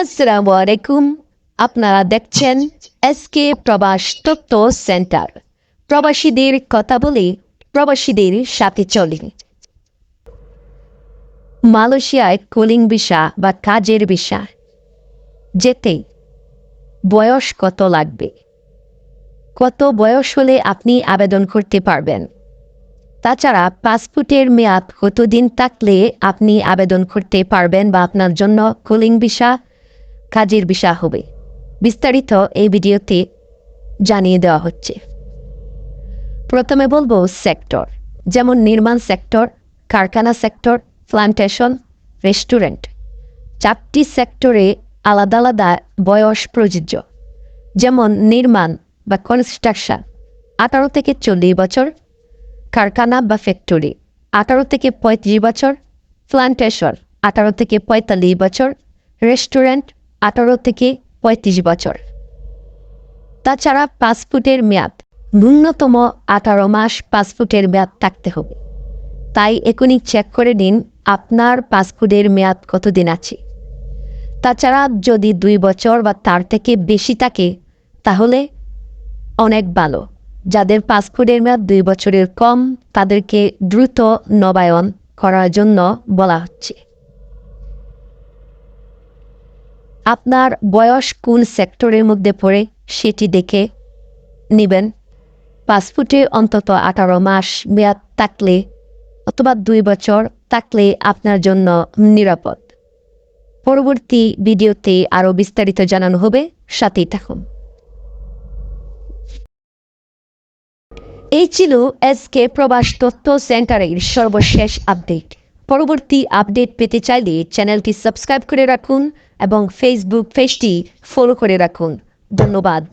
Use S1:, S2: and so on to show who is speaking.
S1: আসসালামু আলাইকুম। আপনারা দেখছেন এসকে প্রবাস তত্ত্ব সেন্টার। প্রবাসীদের কথা বলে প্রবাসীদের সাথে চলি। মালয়েশিয়ায় কুলিং ভিসা বা কাজের ভিসা। যেতে বয়স কত লাগবে? কত বয়স হলে আপনি আবেদন করতে পারবেন? তাছাড়া পাসপোর্টের মেয়াদ কতদিন থাকলে আপনি আবেদন করতে পারবেন বা আপনার জন্য কুলিং ভিসা কাজের বিষয় হবে। বিস্তারিত এই ভিডিওতে জানিয়ে দেওয়া হচ্ছে। প্রথমে বলব সেক্টর, যেমন নির্মাণ সেক্টর, কারখানা সেক্টর, প্লান্টেশন, রেস্টুরেন্ট। চারটি সেক্টরে আলাদা আলাদা বয়স প্রযোজ্য। যেমন নির্মাণ বা কনস্ট্রাকশন, আঠারো থেকে চল্লিশ বছর। কারখানা বা ফ্যাক্টরি, আঠারো থেকে পঁয়ত্রিশ বছর। প্লান্টেশন, আঠারো থেকে পঁয়তাল্লিশ বছর। রেস্টুরেন্ট আঠারো থেকে পঁয়ত্রিশ বছর। তাছাড়া পাসপোর্টের মেয়াদ, ন্যূনতম আঠারো মাস পাসপোর্টের মেয়াদ থাকতে হবে। তাই এখনই চেক করে নিন আপনার পাসপোর্টের মেয়াদ কতদিন আছে। তাছাড়া যদি দুই বছর বা তার থেকে বেশি থাকে, তাহলে অনেক ভালো। যাদের পাসপোর্টের মেয়াদ দুই বছরের কম, তাদেরকে দ্রুত নবায়ন করার জন্য বলা হচ্ছে। আপনার বয়স কোন সেক্টরের মধ্যে পড়ে সেটি দেখে নেবেন। পাসপোর্টে অন্তত আঠারো মাস মেয়াদ থাকলে অথবা দুই বছর থাকলে আপনার জন্য নিরাপদ। পরবর্তী ভিডিওতে আরও বিস্তারিত জানানো হবে, সাথেই থাকুন। এই ছিল এসকে প্রবাস তথ্য সেন্টারের সর্বশেষ আপডেট। পরবর্তী আপডেট পেতে চাইলে চ্যানেলটি সাবস্ক্রাইব করে রাখুন এবং ফেসবুক পেজটি ফলো করে রাখুন। ধন্যবাদ।